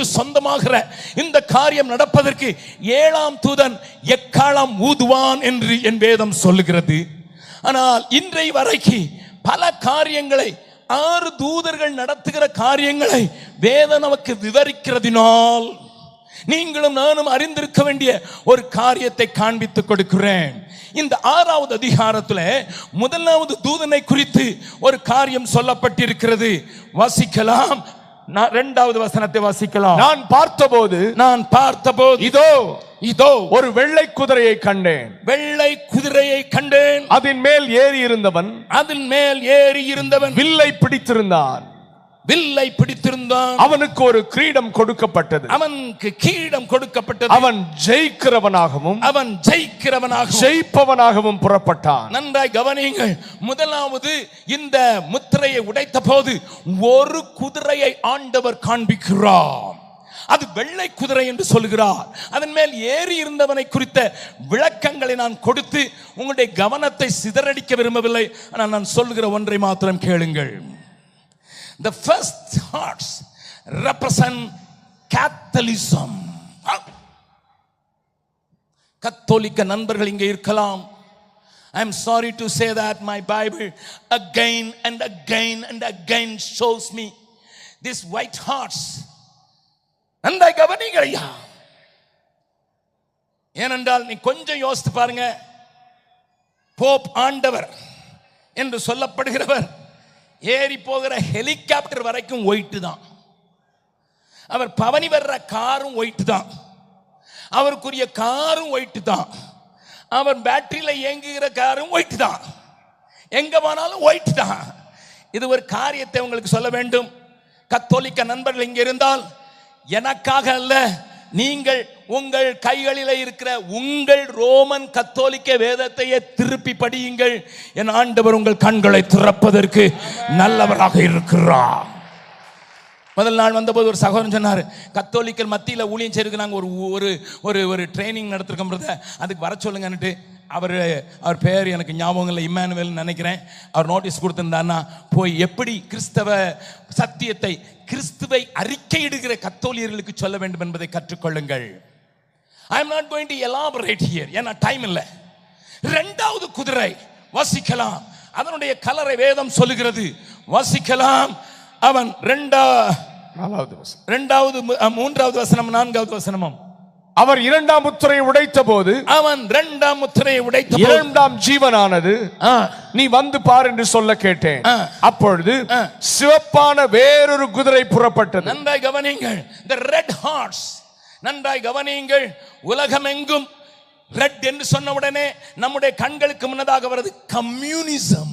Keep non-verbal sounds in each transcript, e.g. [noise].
கிறிஸ்துவுக்கு சொந்தமாகிற இந்த காரியம் நடப்பதற்கு ஏழாம் தூதன் எக்காலம் ஊதுவான் என்று என் வேதம் சொல்லுகிறது. ஆனால் இன்றை வரைக்கு பல காரியங்களை ஆறு தூதர்கள் நடத்துகிற காரியங்களை வேதம் நமக்கு விவரிக்கிறதினால் நீங்களும் நானும் அறிந்திருக்க வேண்டிய ஒரு காரியத்தை காண்பித்துக் கொடுக்கிறேன். இந்த ஆறாவது அதிகாரத்தில் முதலாவது தூதனை குறித்து ஒரு காரியம் சொல்லப்பட்டிருக்கிறது. வசிக்கலாம் நான் இரண்டாவது வசனத்தை வாசிக்கலாம். நான் பார்த்தபோது நான் பார்த்தபோது இதோ இதோ ஒரு வெள்ளை குதிரையை கண்டேன். வெள்ளை குதிரையை கண்டேன். அதன் மேல் ஏறி இருந்தவன் அதன் மேல் ஏறி இருந்தவன் வில்லை பிடித்திருந்தான். வில்லை பிடித்திருந்தான். அவனுக்கு ஒரு கிரீடம் கொடுக்கப்பட்டது. அவனுக்கு கீழம் கொடுக்கப்பட்டது. அவன் ஜெயிக்கிறவனாகவும் அவன் ஜெயிக்கிறவனாக ஜெயிப்பவனாகவும் புறப்பட்டான். நன்றாய் கவனியுங்கள். முதலாவது இந்த முத்திரையை உடைத்த போது ஒரு குதிரையை ஆண்டவர் காண்பிக்கிறார். அது வெள்ளை குதிரை என்று சொல்கிறார். அதன் மேல் ஏறி இருந்தவனை குறித்த விளக்கங்களை நான் கொடுத்து உங்களுடைய கவனத்தை சிதறடிக்க விரும்பவில்லை. ஆனால் நான் சொல்லுகிற ஒன்றை மாத்திரம் கேளுங்கள். The first hearts represent Catholicism. கத்தோலிக்க நண்பர்கள் இங்கே இருக்கலாம் I am sorry to say that my Bible again and again and again shows me these white hearts. நன்றாய் கவனிங்கள் ஐயா ஏனென்றால் நீ கொஞ்சம் யோசித்து பாருங்க போப் ஆண்டவர் என்று சொல்லப்படுகிறவர் ஏறி போகிற ஹெலிகாப்டர் வரைக்கும் ஒயிட்டு தான். அவர் பவனி வர்ற காரும் ஒயிட்டு தான். அவருக்குரிய காரும் ஒயிட்டு தான். அவர் பேட்டரியில் இயங்குகிற காரும் ஒயிட்டு தான். எங்க போனாலும் ஒயிட் தான். இது ஒரு காரியத்தை உங்களுக்கு சொல்ல வேண்டும். கத்தோலிக்க நண்பர்கள் இங்கே இருந்தால் எனக்காக அல்ல நீங்கள் உங்கள் கைகளில் இருக்கிற உங்கள் ரோமன் கத்தோலிக்க வேதத்தையே திருப்பி படியுங்கள். என் ஆண்டவர் உங்கள் கண்களை திறப்பதற்கு நல்லவராக இருக்கிறார். முதல் நாள் வந்தபோது ஒரு சகோதரன் சொன்னார் கத்தோலிக்கல் மத்தியில் ஊழியம் செய்யறதுக்கு நாங்கள் ஒரு ஒரு ஒரு ஒரு ட்ரைனிங் நடத்திருக்கோம் brother. அதுக்கு வர சொல்லுங்கன்னுட்டு. அவர் அவர் பேர் எனக்கு ஞாபகம் இல்லை இம்மானுவேல் நினைக்கிறேன். அவர் நோட்டீஸ் கொடுத்திருந்தாருன்னா போய் எப்படி கிறிஸ்தவ சத்தியத்தை கிறிஸ்துவை அறிக்கையிடுகிற கத்தோலியர்களுக்கு சொல்ல வேண்டும் என்பதை கற்றுக்கொள்ளுங்கள். I am not going to elaborate here ஏன்னா டைம் இல்லை. ரெண்டாவது குதிரை வசிக்கலாம். அதனுடைய கலரை வேதம் சொல்லுகிறது. வசிக்கலாம். அவன் ரெண்டா நாலாவது வசனம். ரெண்டாவது மூன்றாவது வசனம் நான்காவது வசனமும். அவர் இரண்டாம் முத்திரையை உடைத்த போது அவன் இரண்டாம் முத்திரையை உடைத்த இரண்டாம் ஜீவனானது. நீ வந்து பார் என்று சொல்ல கேட்டேன். அப்பொழுது. சிவப்பான வேறொரு குதிரை புறப்பட்டது. நன்றாய் கவனியுங்கள் the ரெட் ஹார்ட்ஸ் நன்றாய் கவனியுங்கள் உலகமெங்கும் ரெட் என்று சொன்ன உடனே நம்முடைய கண்களுக்கு முன்னதாக வருது கம்யூனிசம்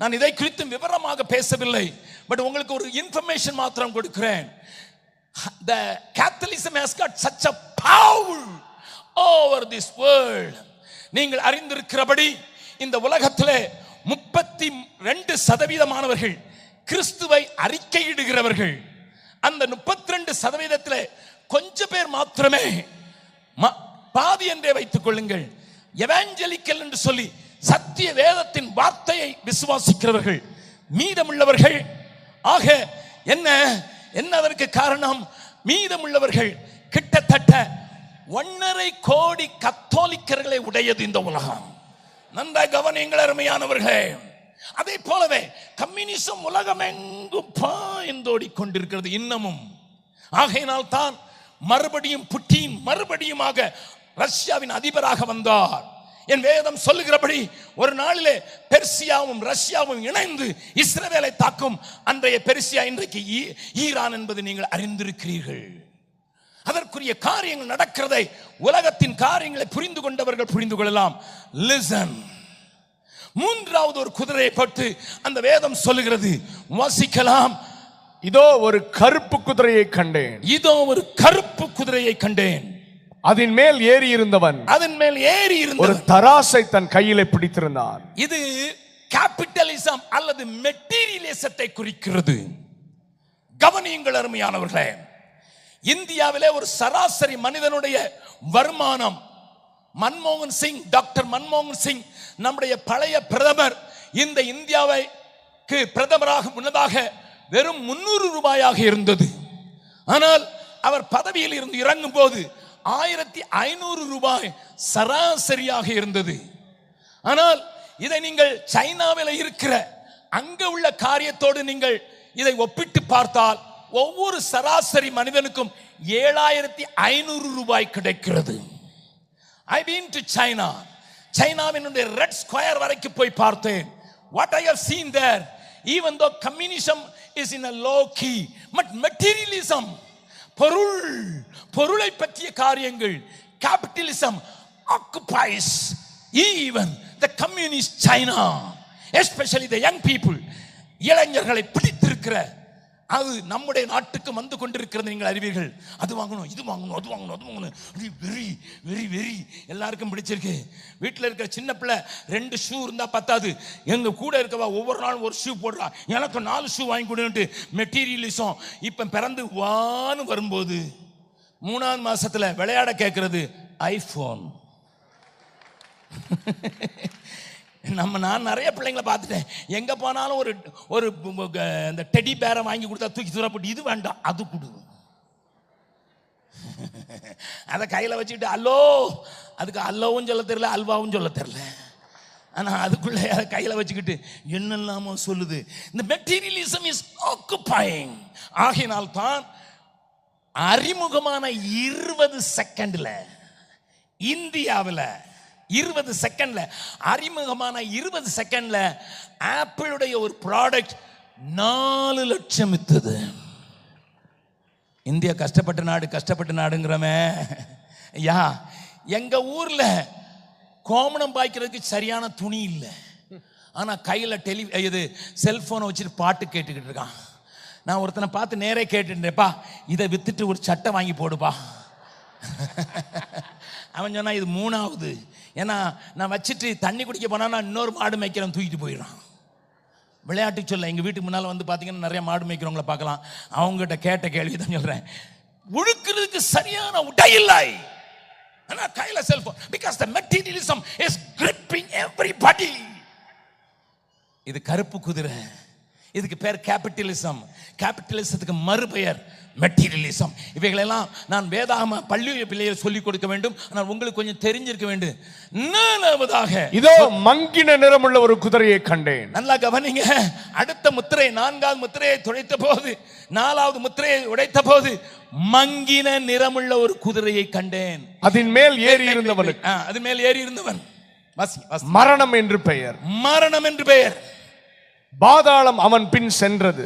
நான் இதை குறித்து விவரமாக பேசவில்லை பட் உங்களுக்கு ஒரு இன்ஃபர்மேஷன் மாத்திரம் கொடுக்கிறேன். The Catholicism has got such a power over this world. நீங்கள் அறிந்திருக்கிறபடி இந்த உலகத்திலே முப்பத்தி ரெண்டு சதவீதமானவர்கள் கிறிஸ்துவை அறிக்கையிடுகிறவர்கள். அந்த முப்பத்தி ரெண்டு சதவீதத்தில் கொஞ்ச பேர் மாத்திரமே ம- பாதி என்றே வைத்துக் கொள்ளுங்கள். எவாஞ்சலிக்கல் என்று சொல்லி சத்திய வேதத்தின் வார்த்தையை விசுவாசிக்கிறவர்கள் மீதமுள்ளவர்கள். ஆக என்ன? என்ன அதற்கு காரணம்? மீதமுள்ளவர்கள் கிட்டத்தட்ட ஒன்னரை கோடி கத்தோலிக்கர்களை உடையது இந்த உலகம். நந்த கவனியங்கள் அருமையானவர்களே. அதே போலவே கம்யூனிசம் உலகம் எங்கும் பாய்ந்தோடி கொண்டிருக்கிறது இன்னமும். ஆகையினால் தான் மறுபடியும் புட்டின் மறுபடியுமாக ரஷ்யாவின் அதிபராக வந்தார். என் வேதம் சொல்லுகிறபடி ஒரு நாளிலே பெர்சியாவும் ரஷ்யாவும் இணைந்து இஸ்ரவேலை தாக்கும் அன்றைய பெர்சியா இன்றைக்கு ஈ- ஈரான் என்பது நீங்கள் அறிந்திருக்கிறீர்கள். அதற்குரிய காரியங்கள் நடக்கிறதை உலகத்தின் காரியங்களை புரிந்து கொண்டவர்கள் புரிந்து கொள்ளலாம். லிசன் மூன்றாவது ஒரு குதிரையை பட்டு அந்த வேதம் சொல்லுகிறது. வாசிக்கலாம். இதோ ஒரு கருப்பு குதிரையை கண்டேன். இதோ ஒரு கருப்பு குதிரையை கண்டேன். அதன் மேல் ஏறி இருந்தவன் அதன் மேல் ஏறி ஒரு இருந்தது தராசை தன் கையிலே பிடித்திருந்தான். இது கேபிட்டலிசம் அல்லது மெட்டீரியலிசத்தை குறிக்கிறது. கவனியுங்கள் அருமையானவர்களே இந்தியாவிலே ஒரு சராசரி மனிதனுடைய வருமானம் மன்மோகன் சிங் டாக்டர் மன்மோகன் சிங் நம்முடைய பழைய பிரதமர் இந்த இந்தியாவைக்கு பிரதமராக முன்னதாக வெறும் முன்னூறு ரூபாயாக இருந்தது. ஆனால் அவர் பதவியில் இருந்து இறங்கும் போது ஆயிரத்தி ஐநூறு ரூபாய் சராசரியாக இருந்தது. ஆனால் இதை நீங்கள் சைனாவில் இருக்கிற அங்க உள்ள காரியத்தோடு நீங்கள் இதை ஒப்பிட்டு பார்த்தால் ஒவ்வொரு சராசரி மனிதனுக்கும் ஏழாயிரத்தி ஐநூறு ரூபாய் கிடைக்கிறது. ஐ பீன் டு சைனா சைனாவினுடைய ரெட் ஸ்கொயர் வரைக்கும் போய் பார்த்தேன். What I have seen there even though communism is in a low key but materialism பொருள் பொருளை பற்றிய காரியங்கள் capitalism occupies even the communist China especially the young people இளைஞர்களை பிடித்திருக்கிற அது நம்முடைய நாட்டுக்கு வந்து கொண்டிருக்கிறது நீங்கள் அறிவீர்கள். அது வாங்கணும் இது வாங்கணும் அது வாங்கணும் அது வாங்கணும். வெரி வெரி வெரி எல்லாருக்கும் பிடிச்சிருக்கு. வீட்டில் இருக்கிற சின்ன பிள்ளை ரெண்டு ஷூ இருந்தால் பத்தாது. எங்கள் கூட இருக்கவா ஒவ்வொரு நாளும் ஒரு ஷூ போடுறா. எனக்கு நாலு ஷூ வாங்கி கொடுன்ட்டு மெட்டீரியலிசம் இப்போ பிறந்து வான்னு வரும்போது மூணாவது மாதத்தில் விளையாட கேட்கறது ஐஃபோன் [laughs] நம்ம நான் நிறைய பிள்ளைங்களை பார்த்துட்டேன். எங்கே போனாலும் ஒரு ஒரு இந்த டெடி பேரை வாங்கி கொடுத்தா தூக்கி தூர போட்டு இது வேண்டாம் அது கொடு. அதை கையில் வச்சுக்கிட்டு அல்லோ அதுக்கு அல்லோவும் சொல்ல தெரில அல்வாவும் சொல்ல தெரியல. ஆனால் அதுக்குள்ளே அதை கையில் வச்சுக்கிட்டு என்னெல்லாமோ சொல்லுது. இந்த மெட்டீரியலிசம் இஸ் ஆக்குபைங் ஆகினால் தான் அறிமுகமான இருபது செகண்டில் இந்தியாவில் இருபது செகண்ட்ல அறிமுகமான இருபது செகண்ட்ல ஆப்பிளுடைய ஒரு ப்ராடக்ட் நாலு லட்சம் வித்தது. இந்தியா கஷ்டப்பட்ட நாடு கஷ்டப்பட்ட நாடுங்கிறமே. யா எங்க ஊர்ல கோமணம் பாய்க்கிறதுக்கு சரியான துணி இல்லை. ஆனால் கையில் டெலி இது செல்ஃபோனை வச்சுட்டு பாட்டு கேட்டுக்கிட்டு இருக்கான். நான் ஒருத்தனை பார்த்து நேரே கேட்டுட்டேப்பா இதை வித்துட்டு ஒரு சட்டை வாங்கி போடுப்பா. [laughs] அவன் சொன்னான் இது மூணாவது. ஏன்னா நான் வச்சுட்டு தண்ணி குடிக்க போனா நான் இன்னொரு மாடு மேய்க்கிறவன் தூக்கிட்டு போயிடுறான். விளையாட்டு சொல்ல எங்கள் வீட்டுக்கு முன்னால் வந்து பார்த்தீங்கன்னா நிறைய மாடு மேய்க்கிறவங்கள பார்க்கலாம். அவங்ககிட்ட கேட்ட கேள்வி தான் சொல்கிறேன் உழுக்கிறதுக்கு சரியான உடை இல்லை. ஆனால் கையில் cellphone because the materialism is gripping everybody இது கருப்பு குதிரை. இதுக்கு பேர் கேபிட்டலிசம் கேபிட்டலிசத்துக்கு மறுபெயர் மெட்டீரியலிசம் இவைகளெல்லாம் நான் வேதாகம பள்ளி பிள்ளைகள் சொல்லிக் கொடுக்க வேண்டும். ஆனால் உங்களுக்கு கொஞ்சம் தெரிஞ்சிருக்க வேண்டும். நாலாவதாக இதோ மங்கின நிறமுள்ள ஒரு குதிரையை கண்டேன். நல்லா கவனிங்க. அடுத்த முத்திரை நான்காவது முத்திரையை துடைத்த போது நாலாவது முத்திரையை உடைத்த போது மங்கின நிறமுள்ள ஒரு குதிரையை கண்டேன். அதன் மேல் ஏறி இருந்தவனுக்கு. ஆ, அது மேல் ஏறி இருந்தவன். மரணம் என்று பெயர். மரணம் என்று பெயர். பாதாளம் அவன் பின் சென்றது.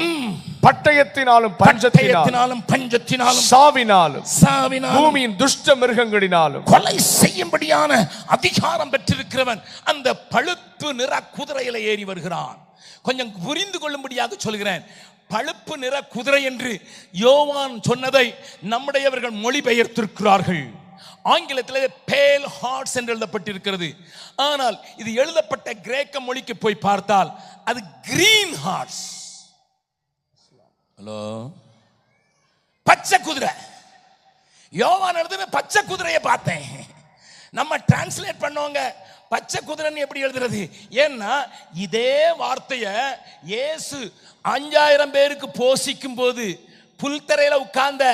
பட்டயத்தினாலும் பஞ்சத்தினாலும் பஞ்சத்தினாலும் சாவினாலும் சாவினாலும் பூமியின் துஷ்ட மிருகங்களினாலும். கொலை செய்யும்படியான அதிகாரம் பெற்றிருக்கிறவன் அந்த பழுப்பு நிற குதிரையில ஏறி வருகிறான். கொஞ்சம் புரிந்து கொள்ளும்படியாக சொல்கிறேன். பழுப்பு நிற குதிரை என்று யோவான் சொன்னதை நம்முடையவர்கள் மொழிபெயர்த்திருக்கிறார்கள். ஆங்கிலத்தில் பேல் ஹார்ட்ஸ் என்று எழுதப்பட்டிருக்கிறது. ஆனால் இது எழுதப்பட்ட கிரேக்க மொழிக்கு போய் பார்த்தால் அது கிரீன் ஹார்ட்ஸ் ஹலோ பச்சை குதிரை. யோவான் எழுதுன பச்சை குதிரையை பார்த்தேன். நம்ம டிரான்ஸ்லேட் பண்ணவங்க பச்சை குதிரைன்னு எப்படி எழுதுறது? ஏன்னா இதே வார்த்தையை இயேசு அஞ்சாயிரம் பேருக்கு போஷிக்கும் போது புல்தரையில உட்கார்ந்த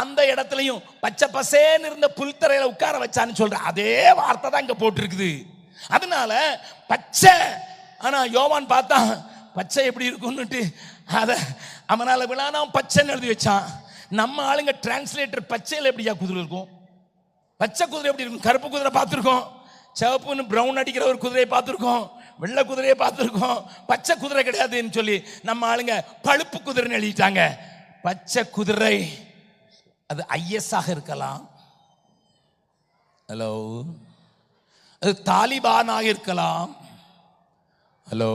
அந்த இடத்துலையும் பச்சை பசேன்னு இருந்த புல்தரையில உட்கார வச்சான்னு சொல்ற அதே வார்த்தை தான் இங்க போட்டிருக்குது. அதனால பச்சை ஆனா யோவான் பார்த்தா பச்சை எப்படி இருக்கும்னுட்டு அதை அவனால விழானா பச்சைன்னு எழுதி வச்சான். நம்ம ஆளுங்க டிரான்ஸ்லேட்டர் பச்சையில் எப்படியா குதிரை இருக்கும்? பச்சை குதிரை எப்படி இருக்கும்? கருப்பு குதிரை பார்த்துருக்கோம். சிவப்புன்னு ப்ரௌன் அடிக்கிற ஒரு குதிரையை பார்த்துருக்கோம். வெள்ளை குதிரையை பார்த்துருக்கோம். பச்சை குதிரை கிடையாதுன்னு சொல்லி நம்ம ஆளுங்க பழுப்பு குதிரைன்னு எழுதிட்டாங்க. பச்சை குதிரை. அது ஐஎஸ்ஆக இருக்கலாம். ஹலோ அது தாலிபானாக இருக்கலாம். ஹலோ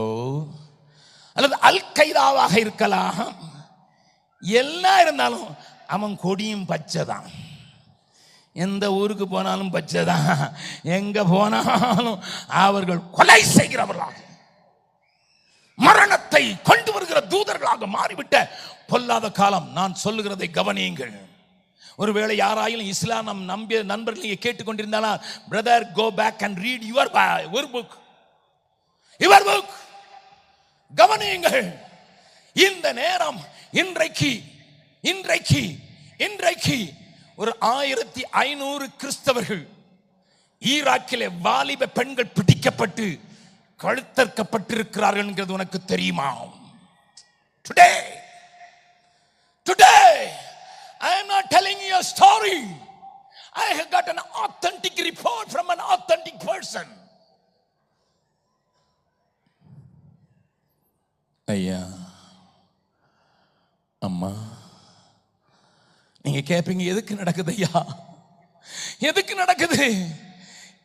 அல்லது அல் கைதாவாக இருக்கலாம். எல்லாம் இருந்தாலும் அவன் கொடியும் பச்சை தான் எந்த ஊருக்கு போனாலும் பச்சை தான் எங்கே போனாலும் அவர்கள் கொலை செய்கிறவர்களாக. மரணத்தை கொண்டு வருகிற தூதர்களாக மாறிவிட்ட பொல்லாத காலம். நான் சொல்லுகிறதை கவனியுங்கள். ஒருவேளை யாராயிலும் இஸ்லாம் நம் நம்பிய நண்பர்கள் நீங்க கேட்டுக்கொண்டிருந்தானா brother go back and read your ஒரு புக் யுவர் புக் கவனியுங்கள். இந்த நேரம் இன்றைக்கு இன்றைக்கு இன்றைக்கு ஒரு ஆயிரத்தி ஐநூறு கிறிஸ்தவர்கள் ஈராக்கிலே வாலிப பெண்கள் பிடிக்கப்பட்டு கழுத்தற்கப்பட்டிருக்கிறார்கள் என்கிறது உனக்கு தெரியுமா? Today today I am not telling you a story. I have got an authentic report from an authentic person. ஐயா அம்மா நீங்க கேட்பீங்க எதுக்கு நடக்குது ஐயா? எதுக்கு நடக்குது?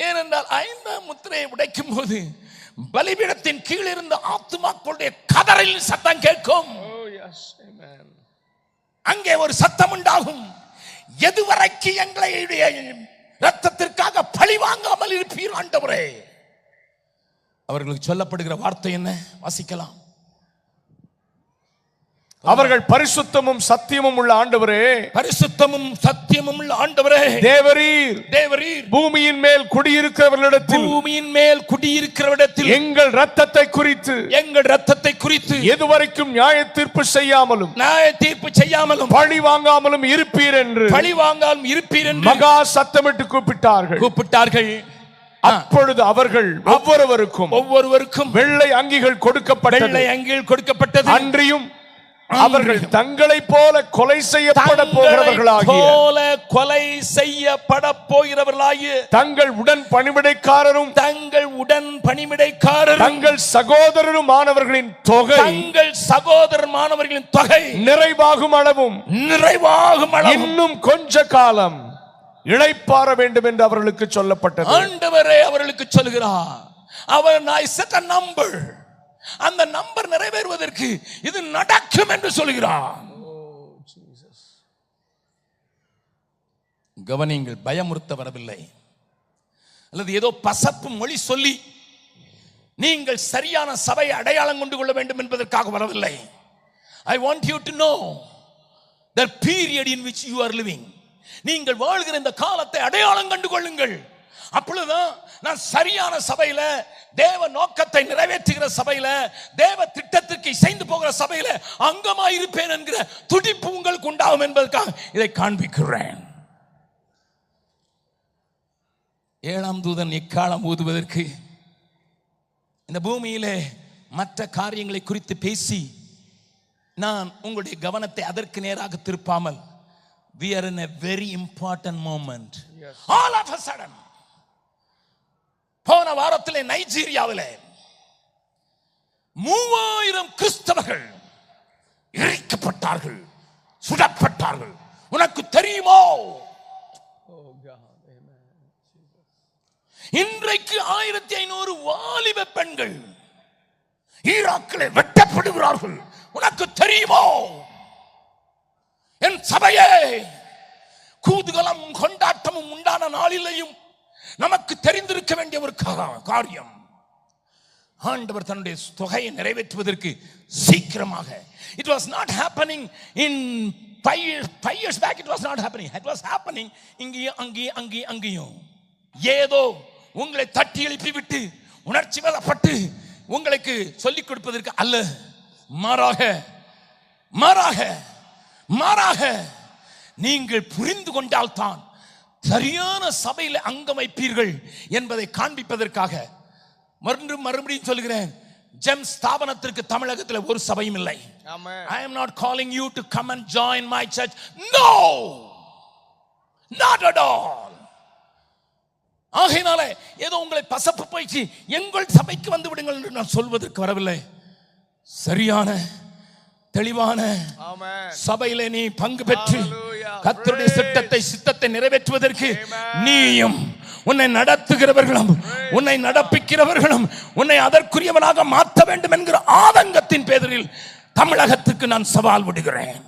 ஏனென்றால் ஐந்தாம் முத்திரையை உடைக்கும் போது பலிபீடத்தின் கீழ் இருந்த ஆத்துமாக்களுடைய கதறில் சத்தம் கேட்கும். Oh, அங்கே ஒரு சத்தம் உண்டாகும். எதுவரைக்கு எங்களை ரத்தத்திற்காக பழி வாங்காமல் இருப்பீர் ஆண்டவரே? அவர்களுக்கு சொல்லப்படுகிற வார்த்தை என்ன? வாசிக்கலாம். அவர்கள் பரிசுத்தமும் சத்தியமும் உள்ள ஆண்டவரே. பரிசுத்தமும் சத்தியமும் உள்ள ஆண்டவரே. தேவரீர். தேவரீர். பூமியின் மேல் குடியிருக்கிறவர்களிடத்தில். பூமியின் மேல் குடியிருக்கிறவிடத்தில் எங்கள் ரத்தத்தை குறித்து. எங்கள் ரத்தத்தை குறித்து. எதுவரைக்கும் நியாய தீர்ப்பு செய்யாமலும். நியாய தீர்ப்பு செய்யாமலும். பழி வாங்காமலும் இருப்பீர் என்று. பழி வாங்காலும் இருப்பீர் என்று. மகா சத்தமிட்டு கூப்பிட்டார்கள். கூப்பிட்டார்கள். அப்பொழுது அவர்கள் ஒவ்வொருவருக்கும் ஒவ்வொருவருக்கும் வெள்ளை அங்கிகள் கொடுக்கப்பட்டது. வெள்ளை அங்கில் கொடுக்கப்பட்டது. அன்றியும் அவர்கள் தங்களைப் போல கொலை செய்யப்பட தங்களைப் போகிறவர்களாகிய போல கொலை செய்யப்பட போகிறவர்களாகிய தங்கள் உடன் பணிவிடைக்காரரும் தங்கள் உடன் பணிமிடைக்காரர் தங்கள் சகோதரருமானவர்களின் தொகை தங்கள் சகோதர மாணவர்களின் தொகை நிறைவாகும் அளவும் நிறைவாகும் அளவு இன்னும் கொஞ்ச காலம் இளைப்பாற வேண்டும் என்று அவர்களுக்கு சொல்லப்பட்டது. ஆண்டவரே அவர்களுக்கு சொல்கிறார். அவர் நான் செட் நம்பர் அந்த நம்பர் நிறைவேறுவதற்கு இது நடக்கும் என்று சொல்கிறார் கவனிங்கள் பயமுறுத்த வரவில்லை. அல்லது ஏதோ பசப்பு மொழி சொல்லி நீங்கள் சரியான சபை அடையாளம் கொண்டு கொள்ள வேண்டும் என்பதற்காக வரவில்லை. I want you to know the period in which you are living நீங்கள் வாழ்கிற இந்த காலத்தை அடையாளம் கண்டு கொள்ளுங்கள். அப்பொழுதுதான் நான் சரியான சபையில தேவ நோக்கத்தை நிறைவேற்றுகிற சபையில தேவ திட்டத்திற்கு இசைந்து போகிற சபையில அங்கமா இருப்பேன் என்கிற துடிப்பு உங்களுக்கு உண்டாகும் என்பதற்காக இதை காண்பிக்கிறேன். ஏழாம் தூதன் எக்காலம் ஊதுவதற்கு? இந்த பூமியிலே மற்ற காரியங்களை குறித்து பேசி நான் உங்களுடைய கவனத்தை அதற்கு நேராக திருப்பாமல் we are in a very important moment. All of a sudden போன வாரத்திலே நைஜீரியாவிலே மூவாயிரம் கிறிஸ்தவர்கள் எரிக்கப்பட்டார்கள் சுடப்பட்டார்கள். உனக்கு தெரியுமோ? இன்றைக்கு ஆயிரத்தி ஐநூறு வாலிப பெண்கள் ஈராக்கிலே வெட்டப்படுகிறார்கள். உனக்கு தெரியுமோ? என் சபையே கூதுகலம் கொண்டாட்டமும் உண்டான நாளிலேயும் நமக்கு தெரிந்திருக்க வேண்டிய ஒரு காரியம். ஆண்டவர் தன்னுடைய தொகையை நிறைவேற்றுவதற்கு சீக்கிரமாக. It was not happening in five years back it was not happening it was happening இங்கேயும் அங்கேயும் அங்கேயும் அங்கேயும் ஏதோ உங்களை தட்டி எழுப்பி விட்டு உணர்ச்சி வசப்பட்டு உங்களுக்கு சொல்லிக் கொடுப்பதற்கு அல்ல. மாறாக மாறாக மாறாக நீங்கள் புரிந்து கொண்டால்தான் சரியான சபையில் அங்கம் வைப்பீர்கள் என்பதை காண்பிப்பதற்காக மறுபடியும் மறுபடியும் சொல்கிறேன் ஜெம் ஸ்தாபனத்திற்கு தமிழகத்தில் ஒரு சபையும் இல்லை. I am not calling you to come and join my church no not at all ஆகையினாலே ஏதோ உங்களை பசப்பு போயிச்சு எங்கள் சபைக்கு வந்து விடுங்கள் என்று நான் சொல்வதற்கு வரவில்லை. சரியான தெளிவான சபையிலே நீ பங்கு பெற்று கத்தருடைய சிட்டத்தை சித்தத்தை சித்தத்தை நிறைவேற்றுவதற்கு நீயும் உன்னை நடத்துகிறவர்களும் உன்னை நடப்பிக்கிறவர்களும் உன்னை அதற்குரியவனாக மாற்ற வேண்டும் என்கிற ஆதங்கத்தின் பேரில் தமிழகத்துக்கு நான் சவால் விடுகிறேன்.